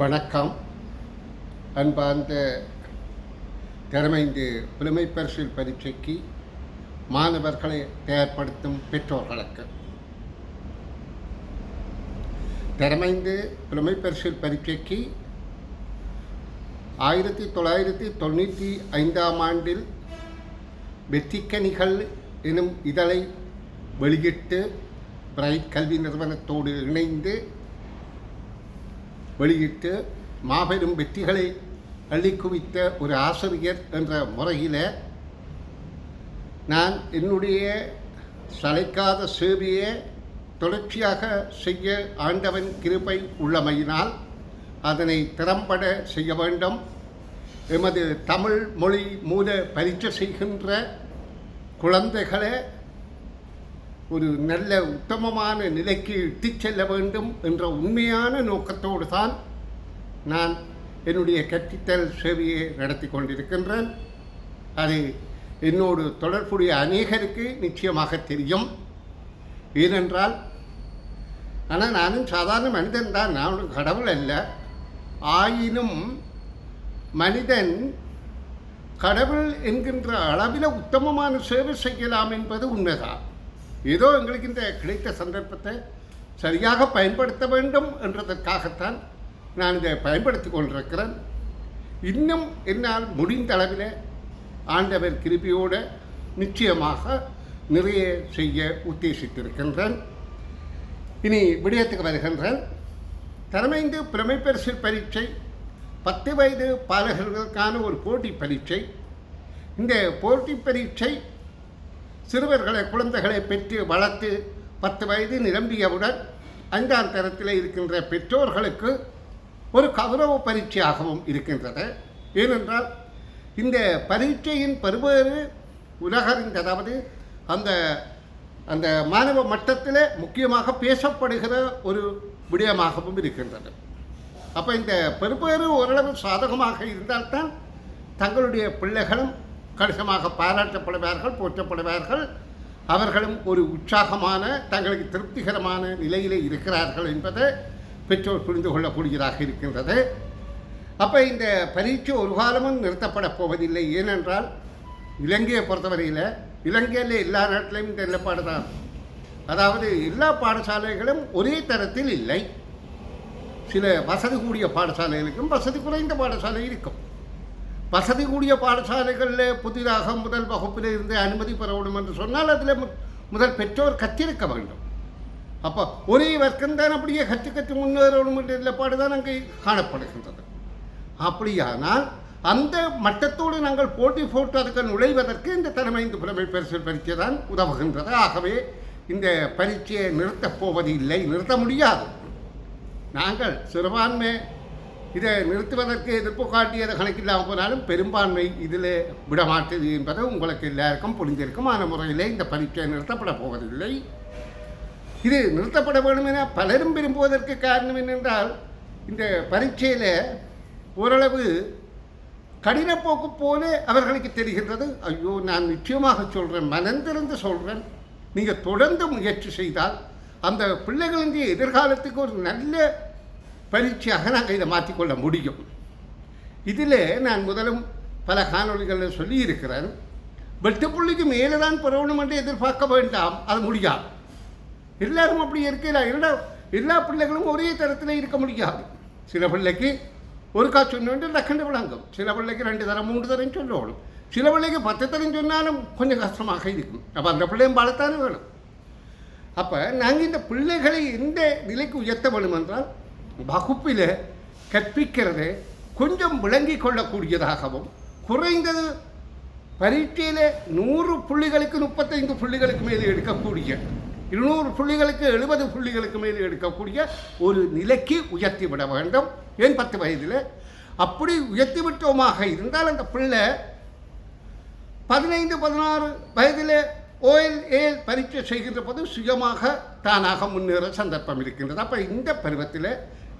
வணக்கம். அன்பார்ந்த திறமைந்து புலமை பரிசில் பரீட்சைக்கு மாணவர்களை தயார்படுத்தும் பெற்றோர்களுக்கு. திறமைந்து புலமை பரிசில் பரீட்சைக்கு ஆயிரத்தி தொள்ளாயிரத்தி தொண்ணூற்றி ஐந்தாம் ஆண்டில் வெற்றிக்கனிகள் எனும் இதழை வெளியிட்டு பிரைட் கல்வி நிறுவனத்தோடு இணைந்து வெளியிட்டு மாபெரும் வெற்றிகளை அள்ளி குவித்த ஒரு ஆசிரியர் என்ற முறையில் நான் என்னுடைய சளைக்காத சேவையை தொடர்ச்சியாக செய்ய ஆண்டவன் கிருபை உள்ளமையினால் அதனை திறம்பட செய்ய வேண்டும். எமது தமிழ் மொழி மூல பரீட்சை செய்கின்ற குழந்தைகளை ஒரு நல்ல உத்தமமான நிலைக்கு இட்டுச் செல்ல வேண்டும் என்ற உண்மையான நோக்கத்தோடு தான் நான் என்னுடைய கற்பித்தல் சேவையை நடத்தி கொண்டிருக்கின்றேன். அது என்னோடு தொடர்புடைய அநேகருக்கு நிச்சயமாக தெரியும். ஏனென்றால் ஆனால் நானும் சாதாரண மனிதன் தான் நானும் கடவுள் அல்ல. ஆயினும் மனிதன் கடவுள் என்கின்ற அளவில் உத்தமமான சேவை செய்யலாம் என்பது உண்மைதான். ஏதோ எங்களுக்கு இந்த கிடைத்த சந்தர்ப்பத்தை சரியாக பயன்படுத்த வேண்டும் என்றதற்காகத்தான் நான் இதை பயன்படுத்தி கொண்டிருக்கிறேன். இன்னும் என்னால் முடிந்த அளவில் ஆண்டவர் கிருபியோடு நிச்சயமாக நிறைய செய்ய உத்தேசித்திருக்கின்றேன். இனி விடயத்துக்கு வருகின்றேன். தலைமைந்து பிரமை பரிசு பரீட்சை பத்து வயது பாலகர்களுக்கான ஒரு போட்டி பரீட்சை. இந்த போட்டி பரீட்சை சிறுவர்களை குழந்தைகளை பெற்று வளர்த்து பத்து வயது நிரம்பியவுடன் ஐந்தாம் தரத்தில் இருக்கின்ற பெற்றோர்களுக்கு ஒரு கௌரவ பரீட்சையாகவும் இருக்கின்றது. ஏனென்றால் இந்த பரீட்சையின் பல்வேறு உலகறிந்த அதாவது அந்த அந்த மாணவ மட்டத்தில் முக்கியமாக பேசப்படுகிற ஒரு விடயமாகவும் இருக்கின்றது. அப்போ இந்த பெருபேறு ஓரளவு சாதகமாக இருந்தால்தான் தங்களுடைய பிள்ளைகளும் கணிசமாக பாராட்டப்படுவார்கள் போற்றப்படுவார்கள். அவர்களும் ஒரு உற்சாகமான தங்களுக்கு திருப்திகரமான நிலையிலே இருக்கிறார்கள் என்பதை பெற்றோர் புரிந்து கொள்ளக்கூடியதாக இருக்கின்றது. அப்போ இந்த பரீட்சை ஒரு காலமும் நிறுத்தப்பட போவதில்லை. ஏனென்றால் இலங்கையை பொறுத்தவரையில் இலங்கையில் எல்லா நாட்டிலையும் இந்த நிலப்பாடு தான். அதாவது எல்லா பாடசாலைகளும் ஒரே தரத்தில் இல்லை. சில வசதி கூடிய பாடசாலைகளுக்கும் வசதி குறைந்த பாடசாலை இருக்கும். வசதி கூடிய பாடசாலைகளில் புதிதாக முதல் வகுப்பில் இருந்து அனுமதி பெறவிடும் என்று சொன்னால் அதில் முதல் பெற்றோர் கற்றிருக்க வேண்டும். அப்போ ஒரே வர்க்கம்தான் அப்படியே கற்று கற்று முன்னேறணும் என்ற நிலைப்பாடு தான் அங்கே காணப்படுகின்றது. அப்படியானால் அந்த மட்டத்தோடு நாங்கள் போட்டி போட்டு அதுக்கு நுழைவதற்கு இந்த தலைமை புலமை பரிசு பரீட்சை தான் உதவுகின்றது. ஆகவே இந்த பரீட்சையை நிறுத்தப் போவது இல்லை நிறுத்த முடியாது. நாங்கள் சிறுபான்மை இதை நிறுத்துவதற்கு எதிர்ப்பு காட்டியது கணக்கில்லாமல் போனாலும் பெரும்பான்மை இதில் விடமாட்டது என்பது உங்களுக்கு எல்லாருக்கும் புரிந்திருக்கும். ஆன முறையிலே இந்த பரீட்சை நிறுத்தப்பட போவதில்லை. இது நிறுத்தப்பட வேண்டும் என பலரும் விரும்புவதற்கு காரணம் என்னென்றால் இந்த பரீட்சையில் ஓரளவு கடினப்போக்கு போல அவர்களுக்கு தெரிகின்றது. ஐயோ நான் நிச்சயமாக சொல்கிறேன் மனந்திருந்து சொல்கிறேன் நீங்கள் தொடர்ந்து முயற்சி செய்தால் அந்த பிள்ளைகளின் எதிர்காலத்துக்கு ஒரு நல்ல பரீட்சையாக நாங்கள் இதை மாற்றிக்கொள்ள முடியும். இதில் நான் முதலும் பல காணொலிகளில் சொல்லியிருக்கிறேன். வெட்டுப்புள்ளிக்கு மேலே தான் பெறணும் என்று எதிர்பார்க்க வேண்டாம். அது முடியாது. எல்லாரும் அப்படி இருக்கல எல்லா எல்லா பிள்ளைகளும் ஒரே தரத்தில் இருக்க முடியாது. சில பிள்ளைக்கு ஒரு கா சொன்னு டக்குண்டு விளங்கும். சில பிள்ளைக்கு ரெண்டு தரம் மூன்று தரம் சொல்லணும் சில பிள்ளைக்கு பத்து தரம் சொன்னாலும் கொஞ்சம் கஷ்டமாக இருக்கும். அப்போ அந்த பிள்ளையும் பலத்தானே வேணும். அப்போ நாங்கள் இந்த பிள்ளைகளை எந்த நிலைக்கு உயர்த்த வேணும் என்றால் வகுப்பில் கற்பிக்கிறது கொஞ்சம் விளங்கி கொள்ளக்கூடியதாகவும் குறைந்தது பரீட்சையில் நூறு புள்ளிகளுக்கு முப்பத்தைந்து புள்ளிகளுக்கு மேலே எடுக்கக்கூடிய இருநூறு புள்ளிகளுக்கு எழுபது புள்ளிகளுக்கு மேலே எடுக்கக்கூடிய ஒரு நிலைக்கு உயர்த்தி விட வேண்டும். ஏன் பத்து வயதில்? அப்படி உயர்த்தி விட்டோமாக இருந்தால் அந்த பிள்ளை பதினைந்து பதினாறு வயதில் ஓஎல் ஏல் பரீட்சை செய்கின்ற போது சுயமாக தானாக முன்னேற சந்தர்ப்பம் இருக்கின்றது. அப்போ இந்த பருவத்தில்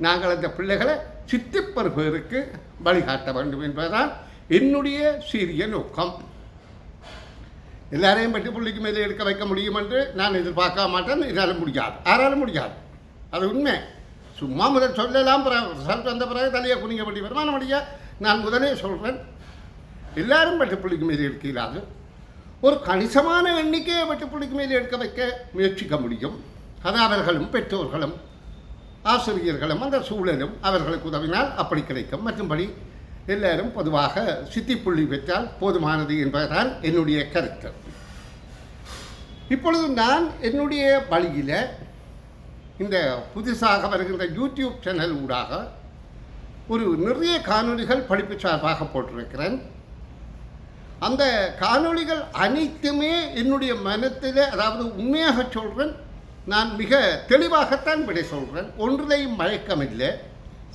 நாங்கள் அந்த பிள்ளைகளை சித்திப்பருவருக்கு வழிகாட்ட வேண்டும் என்பதுதான் என்னுடைய சீரிய நோக்கம். எல்லாரையும் பட்டி பிள்ளைக்கு மேலே எடுக்க வைக்க முடியும் என்று நான் எதிர்பார்க்க மாட்டேன். என்னால் முடியாது. யாராலும் முடியாது. அது உண்மை. சும்மா முதல் சொல்லலாம். பிறகு ரிசல்ட் வந்த பிறகு தலையை குனிங்க பற்றி வருமானம் முடியா நான் முதலே சொல்கிறேன் எல்லாரும் வெட்டுப்புள்ளிக்கு மேலே எடுக்க இல்லாது ஒரு கணிசமான எண்ணிக்கையை வெட்டுப்புள்ளிக்கு மேலே எடுக்க வைக்க முயற்சிக்க முடியும். அது அவர்களும் பெற்றோர்களும் ஆசிரியர்களும் அந்த சூழலும் அவர்களுக்கு உதவினால் அப்படி கிடைக்கும். மற்றும்படி எல்லாரும் பொதுவாக சித்திப்புள்ளி பெற்றால் போதுமானது என்பதுதான் என்னுடைய கருத்து. இப்பொழுது நான் என்னுடைய வழியில் இந்த புதுசாக வருகின்ற யூடியூப் சேனல் ஊடாக ஒரு நிறைய காணொளிகள் படிப்பு சார்பாக போட்டிருக்கிறேன். அந்த காணொளிகள் அனைத்துமே என்னுடைய மனத்தில் அதாவது உண்மையாக சொல்கிறேன் நான் மிக தெளிவாகத்தான் விடை சொல்கிறேன் ஒன்றிலையும் மயக்கமில்லை.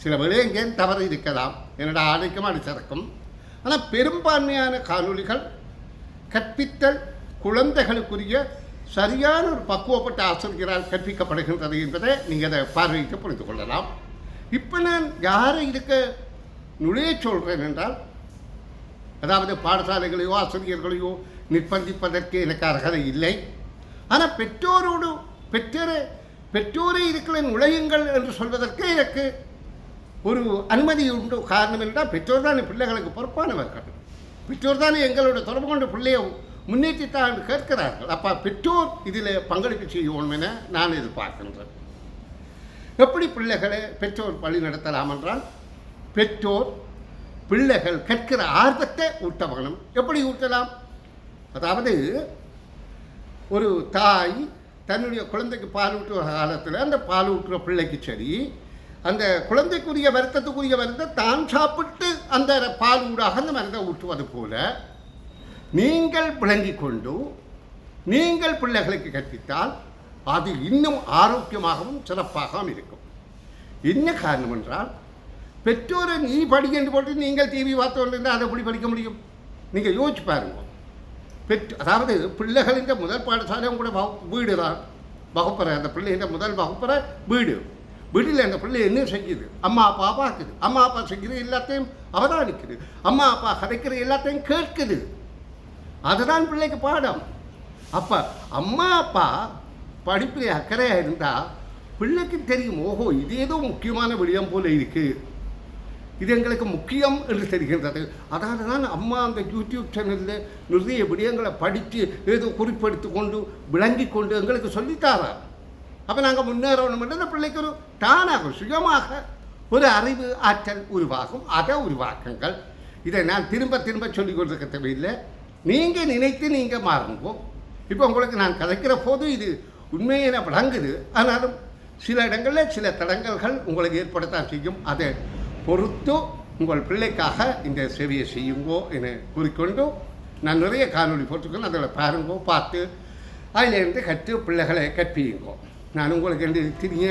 சில விடயங்கள் தவறு இருக்கலாம். என்னோட ஆணைக்கும் அடிச்சிருக்கும் ஆனால் பெரும்பான்மையான காணொளிகள் கற்பித்தல் குழந்தைகளுக்குரிய சரியான ஒரு பக்குவப்பட்ட ஆசிரியரால் கற்பிக்கப்படுகின்றது என்பதை நீங்கள் அதை பார்வையிட்டு புரிந்து கொள்ளலாம். இப்போ நான் யாரை இருக்க நுழைய சொல்கிறேன் என்றால் அதாவது பாடசாலைகளையோ ஆசிரியர்களையோ நிர்பந்திப்பதற்கு எனக்கு அர்ஹதை இல்லை. ஆனால் பெற்றோரோடு பெற்றோரே பெற்றோரே இருக்கிற உழையுங்கள் என்று சொல்வதற்கு எனக்கு ஒரு அனுமதி உண்டு. காரணம் என்றால் பெற்றோர் தான் பிள்ளைகளுக்கு பொறுப்பானவர்கள். பெற்றோர் தானே எங்களோட தொடர்பு கொண்ட பிள்ளையை முன்னேற்றித்தான் என்று கேட்கிறார்கள். அப்போ பெற்றோர் இதில் பங்களிப்பு செய்வோம் என நான் எதிர்பார்க்கின்றேன். எப்படி பிள்ளைகளை பெற்றோர் வழி நடத்தலாம் என்றால் பெற்றோர் பிள்ளைகள் கற்கிற ஆர்வத்தை ஊட்டவகணும். எப்படி ஊட்டலாம்? அதாவது ஒரு தாய் தன்னுடைய குழந்தைக்கு பால் ஊட்டுற காலத்தில் அந்த பால் ஊட்டுற பிள்ளைக்கு சரி அந்த குழந்தைக்குரிய வருத்தத்துக்குரிய மருந்தை தான் சாப்பிட்டு அந்த பால் ஊடாக அந்த மருந்தை ஊற்றுவது போல நீங்கள் விளங்கி கொண்டு நீங்கள் பிள்ளைகளுக்கு கற்பித்தால் அது இன்னும் ஆரோக்கியமாகவும் சிறப்பாகவும் இருக்கும். என்ன காரணம் என்றால் பெற்றோரை நீ படி என்று போட்டு நீங்கள் டிவி பார்த்து கொண்டிருந்தால் அதை எப்படி படிக்க முடியும்? நீங்கள் யோசிச்சு பாருங்க. பெற்று அதாவது பிள்ளைகளின் முதல் பாடசாலை கூட வகு வீடு தான். வகுப்பறை அந்த பிள்ளைகின்ற முதல் வகுப்பறை வீடு. வீட்டில் அந்த பிள்ளை என்ன செய்யுது? அம்மா அப்பா பார்க்குது. அம்மா அப்பா செய்கிறது எல்லாத்தையும் அவதானிக்குது. அம்மா அப்பா கதைக்கிற எல்லாத்தையும் கேட்குது. அதுதான் பிள்ளைக்கு பாடம். அப்போ அம்மா அப்பா படிப்பில் அக்கறையாக இருந்தால் பிள்ளைக்கு தெரியும் ஓஹோ இது ஏதோ முக்கியமான விடயம் போல இருக்குது இது எங்களுக்கு முக்கியம் என்று தெரிகின்றது. அதாவது தான் அம்மா அந்த யூடியூப் சேனலில் நிறைய விடயங்களை படித்து ஏதோ குறிப்பெடுத்து கொண்டு விளங்கி கொண்டு எங்களுக்கு சொல்லித்தாரா. அப்போ நாங்கள் முன்னேறணும் என்று அந்த பிள்ளைக்கு ஒரு தானாக சுயமாக ஒரு அறிவு ஆற்றல் உருவாகும். அதை உருவாக்குங்கள். இதை நான் திரும்ப திரும்ப சொல்லிக் கொண்டிருக்க தேவையில்லை. நீங்கள் நினைத்து நீங்கள் மாறுங்கோ. இப்போ உங்களுக்கு நான் கதைக்கிற போது இது உண்மையை விளங்குது. ஆனாலும் சில இடங்களில் சில தடங்கல்கள் உங்களுக்கு ஏற்படத்தான் செய்யும். அதை பொறுத்து உங்கள் பிள்ளைக்காக இந்த சேவையை செய்யுங்கோ என கூறிக்கொண்டு நான் நிறைய காணொலி போட்டிருக்கேன். அதில் பாருங்கோ பார்த்து அதிலிருந்து கற்று பிள்ளைகளை கற்பியுங்கோ. நான் உங்களுக்கு என்று திரிய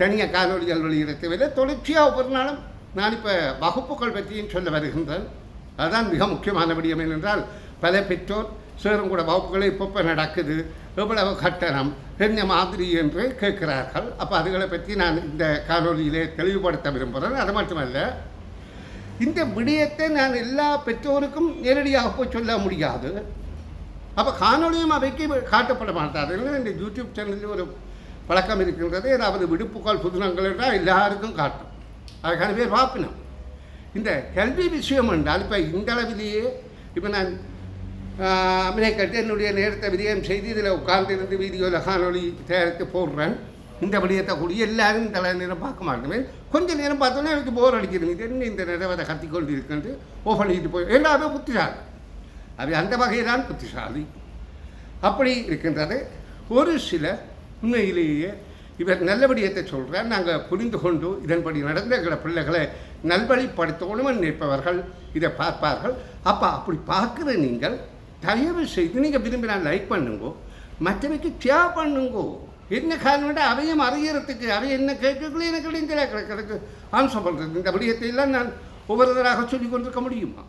தனியாக காணொலிகள் வெளியிட தேவையில்லை தொடர்ச்சியாக ஒவ்வொரு நாளும் நான் இப்போ வகுப்புகள் பற்றியும் சொல்ல வருகின்றேன். அதுதான் மிக முக்கியமான விடயம் என்னென்றால் பல பெற்றோர் சேரும் கூட வகுப்புகளை இப்பப்போ நடக்குது. எவ்வளவு கட்டணம்? என்ன மாதிரி என்று கேட்கிறார்கள். அப்போ அதுகளை பற்றி நான் இந்த காணொலியிலே தெளிவுபடுத்த விரும்புகிறேன். அது மட்டுமல்ல இந்த விடயத்தை நான் எல்லா பெற்றோருக்கும் நேரடியாக போய் சொல்ல முடியாது. அப்போ காணொலியும் அவைக்கு காட்டப்பட மாட்டாது. இந்த யூடியூப் சேனலில் ஒரு பழக்கம் இருக்கின்றது. ஏதாவது விடுப்புகள் புதினங்கள் என்றால் எல்லாருக்கும் காட்டும். அதுக்கான பேர் பார்ப்பினோம் இந்த கல்வி விஷயம் என்றால் இப்போ இந்த அளவிலேயே இப்போ நான் அமெரிக்கட்டு என்னுடைய நேரத்தை விஜயம் செய்து இதில் உட்கார்ந்திருந்து வீடியோவில் காணொலி தயாரித்து போடுறேன். இந்த விடயத்தை கூடிய எல்லாரும் தலை நேரம் பார்க்க மாட்டோமே கொஞ்ச நேரம் பார்த்தோன்னே எனக்கு போர் அடிக்கிறது இது என்ன இந்த நிறவதை கத்தி கொண்டு இருக்குன்ட்டு ஓ பண்ணிட்டு போய் எல்லாமே புத்திசாலி? அது அந்த வகையில் தான் புத்திசாலி. அப்படி இருக்கின்றது. ஒரு சில உண்மையிலேயே இவர் நல்லபடியத்தை சொல்கிறார் நாங்கள் புரிந்து கொண்டு இதன்படி நடந்த எங்களை பிள்ளைகளை நல்வழிப்படுத்தணும்னு நினைப்பவர்கள் இதை பார்ப்பார்கள். அப்போ அப்படி பார்க்குற நீங்கள் தயவு செய்து நீங்கள் விரும்பினா லைக் பண்ணுங்கோ. மற்றவைக்கு ஷேர் பண்ணுங்கோ. என்ன காரணம் அவையும் அறியறதுக்கு அவை என்ன கேட்கக்குள்ளே எனக்கு இடைஞ்சல கிடக்கு ஆன்சர் பண்ணுறது இந்த விடயத்தை எல்லாம் நான் ஒவ்வொருத்தராக சொல்லி கொண்டிருக்க முடியுமா?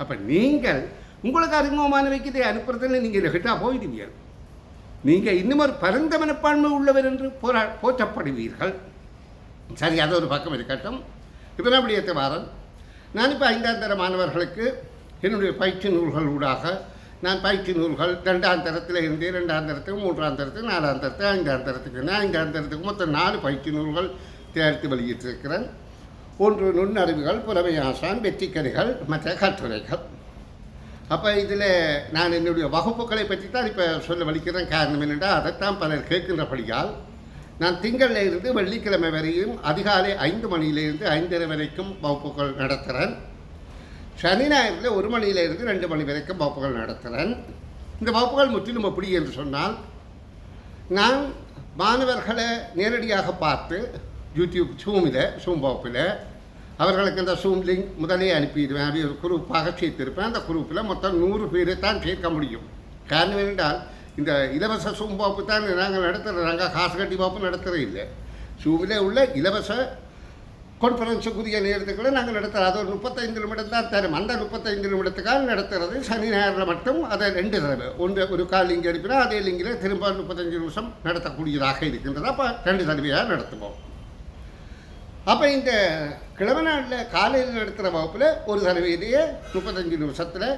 அப்போ நீங்கள் உங்களுக்கு அறிமுகமானவைக்கு இதை அனுப்புறதுன்னு நீங்கள் கிட்டா போயிடுவீர்கள் நீங்கள் இன்னும் ஒரு பரந்த மனப்பான்மை உள்ளவர் என்று போரா போற்றப்படுவீர்கள். சரி அது ஒரு பக்கம் இருக்கட்டும். இப்போ நான் விடயத்தை வாரன். நான் இப்போ ஐந்தாம் தர மாணவர்களுக்கு என்னுடைய பயிற்சி நூல்கள் ஊடாக நான் பயிற்சி நூல்கள் ரெண்டாம் தரத்தில் இருந்து ரெண்டாம் தரத்துக்கு மூன்றாம் தரத்துக்கு நாலாம் தரத்துக்கு ஐந்தாம் தரத்துக்கு ஐந்தாம் தரத்துக்கு மொத்தம் நாலு பயிற்சி நூல்கள் தேர்த்து வெளியிட்டிருக்கிறேன். ஒன்று நுண்ணறிவுகள் புறமை ஆசான் வெற்றிக்கதைகள் மற்ற கட்டுரைகள். அப்போ இதில் நான் என்னுடைய வகுப்புகளை பற்றி தான் இப்போ சொல்ல வலிக்கிறேன். காரணம் என்னென்றால் அதைத்தான் பலர் கேட்கின்றபடியால் நான் திங்களில் இருந்து வெள்ளிக்கிழமை வரையும் அதிகாலை ஐந்து மணியிலிருந்து ஐந்தரை வரைக்கும் வகுப்புகள் நடத்துகிறேன் சனி ஞாயிறில் ஒரு மணியிலிருந்து ரெண்டு மணி வரைக்கும் வகுப்புகள் நடத்துகிறேன் இந்த வகுப்புகள் முற்றிலும் எப்படி என்று சொன்னால் நான் மாணவர்களை நேரடியாக பார்த்து யூடியூப் ஜூமில் ஜூம் வகுப்பில் அவர்களுக்கு இந்த ஜூம் லிங்க் முதலே அனுப்பிடுவேன். அப்படி ஒரு குரூப்பாக சேர்த்திருப்பேன். அந்த குரூப்பில் மொத்தம் நூறு பேரை தான் சேர்க்க முடியும். காரணம் என்றால் இந்த இலவச சூம் வகுப்பு தான் நாங்கள் நடத்துகிறோம் நாங்கள் காசு கட்டி வகுப்பு நடத்துகிறது இல்லை சூமிலே உள்ள இலவச கான்ஃபரன்ஸுக்குரிய நேரத்துக்குள்ள நாங்கள் நடத்துகிறோம் அது ஒரு முப்பத்தைந்து நிமிடம் தான் தரும். அந்த முப்பத்தைந்து நிமிடத்துக்காக நடத்துகிறது சனி ஞாயிறில் மட்டும். அதை ரெண்டு தடவை. ஒன்று ஒரு கால் லிங்க் அனுப்பினா அதே லிங்கில் திரும்ப முப்பத்தஞ்சு நிமிஷம் நடத்தக்கூடியதாக இருக்கின்றது. அப்போ ரெண்டு தடவையாக நடத்துவோம். அப்போ இந்த கிழமை நாளில் காலையில் நடத்துகிற வகுப்பில் ஒரு தடவையிலேயே முப்பத்தஞ்சு நிமிஷத்தில்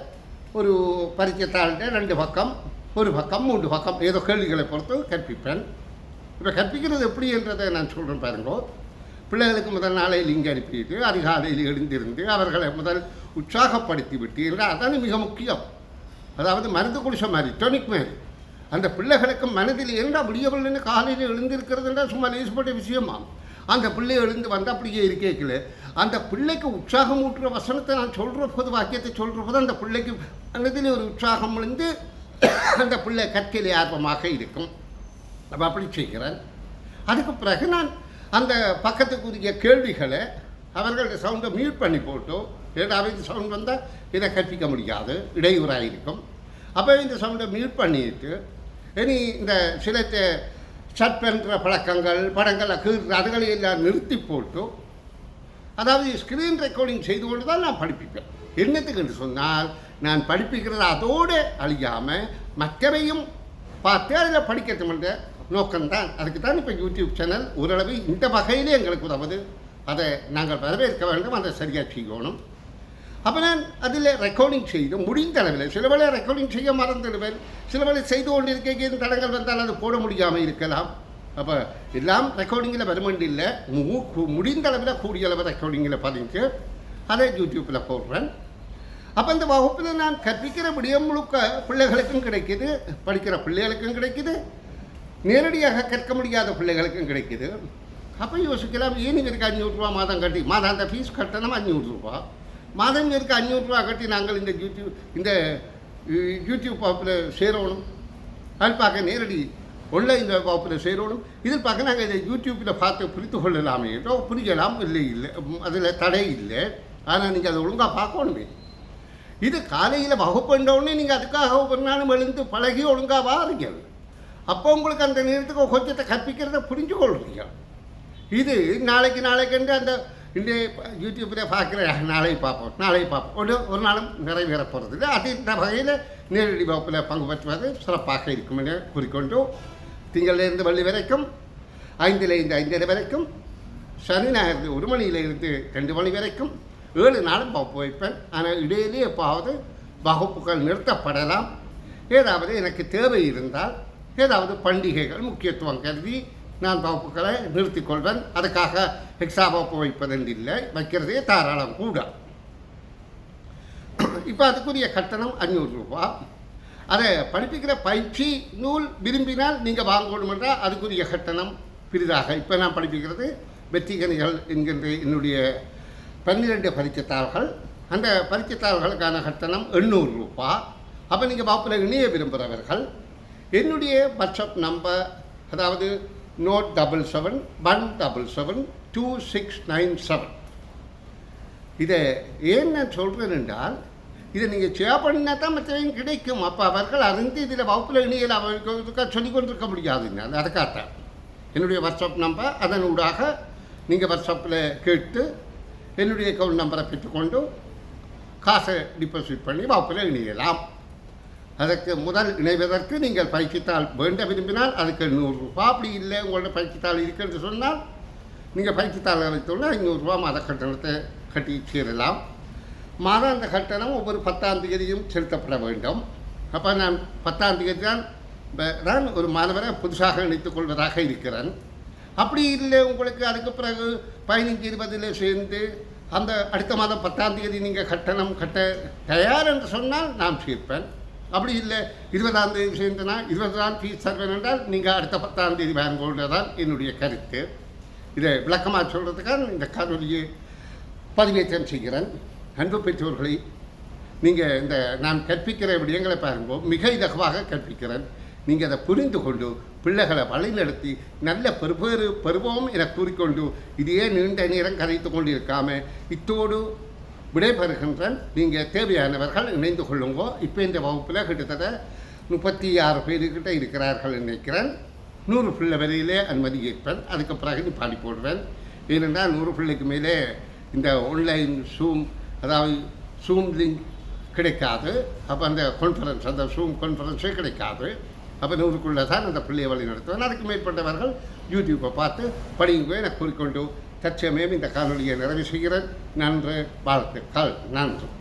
ஒரு பரிச்சயத்தாள்கிட்ட ரெண்டு பக்கம் ஒரு பக்கம் மூன்று பக்கம் ஏதோ கேள்விகளை பொறுத்து கற்பிப்பேன். இப்போ கற்பிக்கிறது எப்படி என்றதை நான் சொல்கிறேன் பாருங்கோ. பிள்ளைகளுக்கு முதல் நாளை லிங்க் அனுப்பிட்டு அதிகாலையில் எழுந்திருந்து அவர்களை முதல் உற்சாகப்படுத்தி விட்டு என்றால் மிக முக்கியம். அதாவது மருந்து குடிச மாதிரி டொனிக் மாதிரி. அந்த பிள்ளைகளுக்கு மனதில் ஏண்டா விடியவில்லைன்னு காலையில் எழுந்திருக்கிறதுன்றா சும்மா லேசுப்பட்ட விஷயமா அந்த பிள்ளை எழுந்து வந்து அப்படியே இருக்கேக்கல அந்த பிள்ளைக்கு உற்சாகம் ஊட்டுற வசனத்தை நான் சொல்கிற போது வாக்கியத்தை சொல்கிற போது அந்த பிள்ளைக்கு மனதில் ஒரு உற்சாகம் விழுந்து அந்த பிள்ளை கற்கையில் ஆர்வமாக இருக்கும். அப்போ அப்படி செய்கிறேன் அதுக்கு பிறகு நான் அந்த பக்கத்துக்குரிய கேள்விகளை அவர்களுடைய சவுண்டை மியூட் பண்ணி போட்டு ஏதாவது இந்த சவுண்ட் வந்தால் இதை கற்பிக்க முடியாது இடையூறாக இருக்கும். அப்போ இந்த சவுண்டை மியூட் பண்ணிட்டு இனி இந்த சில சட் பண்ணுற பழக்கங்கள் படங்கள் கீழ் அதுகளை எல்லாம் நிறுத்தி போட்டு அதாவது ஸ்க்ரீன் ரெக்கார்டிங் செய்து கொண்டு தான் நான் படிப்பிப்பேன். என்னத்துக்கு என்று சொன்னால் நான் படிப்பிக்கிறது அதோடு அழியாமல் மற்றவையும் பார்த்து அதில் படிக்கட்டுமென்ற நோக்கம்தான். அதுக்கு தான் இப்போ யூடியூப் சேனல் ஓரளவு இந்த வகையிலே எங்களுக்கு உதவுது. அதை நாங்கள் வரவேற்க வேண்டும். அதை சரியாக செய்யணும். அப்போ நான் அதில் ரெக்கார்டிங் செய்து முடிந்த அளவில் சில வேளை ரெக்கார்டிங் செய்ய மறந்துடுவேன். சில வேளை செய்து கொண்டிருக்க தடங்கள் வந்தால் அது போட முடியாமல் இருக்கலாம். அப்போ எல்லாம் ரெக்கார்டிங்கில் வருமெண்டு இல்லை. மு- முடிந்த அளவில் கூடிய அளவு ரெக்கார்டிங்கில் பதிஞ்சு அதை யூடியூப்பில் போடுறேன். அப்போ இந்த வகுப்பில் நான் கற்பிக்கிற விடியம் முழுக்க பிள்ளைகளுக்கும் கிடைக்கிது படிக்கிற பிள்ளைகளுக்கும் கிடைக்கிது. நேரடியாக கற்க முடியாத பிள்ளைகளுக்கும் கிடைக்குது. அப்போ யோசிக்கலாம் ஏன் இவருக்கு அஞ்சூறுரூவா மாதம் கட்டி மாதம் அந்த ஃபீஸ் கட்டணும் அஞ்சூறுரூவா மாதம் இவருக்கு அஞ்சூறுரூவா கட்டி நாங்கள் இந்த யூடியூப் இந்த யூடியூப் வகுப்பில் சேரணும். அது பார்க்க நேரடி உள்ள இந்த வகுப்பில் சேரணும். இதில் பார்க்க நாங்கள் இதை யூடியூப்பில் பார்த்து புரித்து கொள்ளலாமே என்றோ புரியலாம் இல்லை இல்லை அதில் தடை இல்லை. ஆனால் நீங்கள் அதை ஒழுங்காக பார்க்கணுமே. இது காலையில் வகுப்புன்றோடனே நீங்கள் அதுக்காக ஒரு நாளும் எழுந்து பழகி ஒழுங்காக வாருங்கள். அப்போ உங்களுக்கு அந்த நேரத்துக்கு கொஞ்சத்தை கற்பிக்கிறத புரிஞ்சு கொள்றீங்க இது நாளைக்கு நாளைக்கு அந்த இந்த யூடியூப்பில் பார்க்குற நாளை பார்ப்போம் நாளை பார்ப்போம். ஒரு ஒரு நாளும் நிறைவேற போகிறது இல்லை. அது இந்த வகையில் நேரடி வகுப்பில் பங்கு பெற்றுவது சிறப்பாக இருக்கும் என கூறிக்கொண்டு திங்களிலிருந்து வெள்ளி வரைக்கும் ஐந்திலிருந்து ஐந்தரை வரைக்கும் சனி ஞாயிறு ஒரு மணியிலிருந்து ரெண்டு மணி வரைக்கும் ஏழு நாளும் வகுப்பு வைப்பேன். ஆனால் இடையிலே எப்பாவது வகுப்புகள் நிறுத்தப்படலாம். ஏதாவது எனக்கு தேவை இருந்தால் ஏதாவது பண்டிகைகள் முக்கியத்துவம் கருதி நான் வகுப்புகளை நிறுத்திக்கொள்வேன். அதுக்காக எக்ஸா வகுப்பு வைப்பதென்று இல்லை வைக்கிறதே தாராளம் கூட. இப்போ அதுக்குரிய கட்டணம் அஞ்சூறு ரூபா. அதை படிப்பிக்கிற பயிற்சி நூல் விரும்பினால் நீங்கள் வாங்கணும் என்றால் அதுக்குரிய கட்டணம் பெரிதாக. இப்போ நான் படிப்பிக்கிறது வெற்றிகணிகள் என்கின்ற என்னுடைய பன்னிரெண்டு பரிச்சைத்தாள்கள் அந்த பரிச்சைத்தாள்களுக்கான கட்டணம் எண்ணூறு ரூபா. அப்போ நீங்கள் வாப்பில் இணைய விரும்புகிறவர்கள். என்னுடைய வாட்ஸ்அப் நம்பர் அதாவது note double seven one double seven two six nine seven இதை ஏன் நான் சொல்கிறேன் என்றால் இதை நீங்கள் சேவ் பண்ணால் தான் மற்றவங்க கிடைக்கும். அப்போ அவர்கள் அறிந்து இதில் வகுப்பில் இணையில் அவர்களுக்கு சொல்லிக் கொண்டிருக்க முடியாது. நான் அதுக்காகத்தான். என்னுடைய வாட்ஸ்அப் நம்பர் அதன் ஊடாக நீங்கள் வாட்ஸ்அப்பில் கேட்டு என்னுடைய அக்கௌண்ட் நம்பரை பெற்றுக்கொண்டு காசை டிபாசிட் பண்ணி வகுப்பில் இணையலாம். அதற்கு முதல் இணைவதற்கு நீங்கள் பயிற்சித்தாள் வேண்ட விரும்பினால் அதுக்கு நூறுரூபா அப்படி இல்லை உங்களோட பயிற்சித்தாள் இருக்குன்னு சொன்னால் நீங்கள் பயிற்சித்தாள் அழைத்துள்ள ஐநூறுரூவா மாத கட்டணத்தை கட்டி சேரலாம். மாதாந்த கட்டணம் ஒவ்வொரு பத்தாம் தேதியும் செலுத்தப்பட வேண்டும். அப்போ நான் பத்தாம் தேதி தான் நான் ஒரு மாணவரை புதுசாக இணைத்துக் கொள்வதாக இருக்கிறேன். அப்படி இல்லை உங்களுக்கு அதுக்கு பிறகு பதினஞ்சு இருபதில் சேர்ந்து அந்த அடுத்த மாதம் பத்தாம் தேதி நீங்கள் கட்டணம் கட்ட தயார் என்று சொன்னால் நான் சேர்ப்பேன். அப்படி இல்லை. இருபதாம் தேதி சேர்ந்துனா இருபதாம் ஃபீஸ் தருவேன் என்றால் நீங்கள் அடுத்த பத்தாம் தேதி வாங்கொண்டு தான் என்னுடைய கருத்து. இதை விளக்கமாக சொல்கிறதுக்காக இந்த காணொலியை பதிவேற்றம் செய்கிறேன். அன்பு பெற்றோர்களை நீங்கள் இந்த நான் கற்பிக்கிற விடயங்களை பாருங்க. மிக இலகுவாக கற்பிக்கிறேன். நீங்கள் அதை புரிந்து கொண்டு பிள்ளைகளை வழிநடத்தி நல்ல பெறுபேறு பெறுவோம் என கூறிக்கொண்டு இதையே நீண்ட நேரம் கதைத்து கொண்டு இருக்காமல் இத்தோடு விடைபெறுகின்றேன் நீங்கள் தேவையானவர்கள் இணைந்து கொள்ளுங்கோ. இப்போ இந்த வகுப்பில் கிட்டத்தட்ட முப்பத்தி ஆறு பேருக்கிட்ட இருக்கிறார்கள் நினைக்கிறேன். நூறு பிள்ளை வரையிலே அனுமதி கேட்பேன். அதுக்கு பிறகு நீ பாடி போடுவேன். ஏனென்றால் நூறு பிள்ளைக்கு மேலே இந்த ஆன்லைன் ஜூம் அதாவது ஜூம் லிங்க் கிடைக்காது. அப்போ அந்த கான்ஃபரன்ஸ் அந்த ஜூம் கான்ஃபரன்ஸே கிடைக்காது. அப்போ நூறுக்குள்ளே தான் அந்த பிள்ளையை வழி நடத்துவேன் அதுக்கு மேற்பட்டவர்கள் யூடியூப்பை பார்த்து படியும் போய் நான் கூறிக்கொண்டு தற்சமயம் இந்த காணொலியை நிறைவு செய்கிறேன். நன்று வாழ்த்துக்கள். நன்று.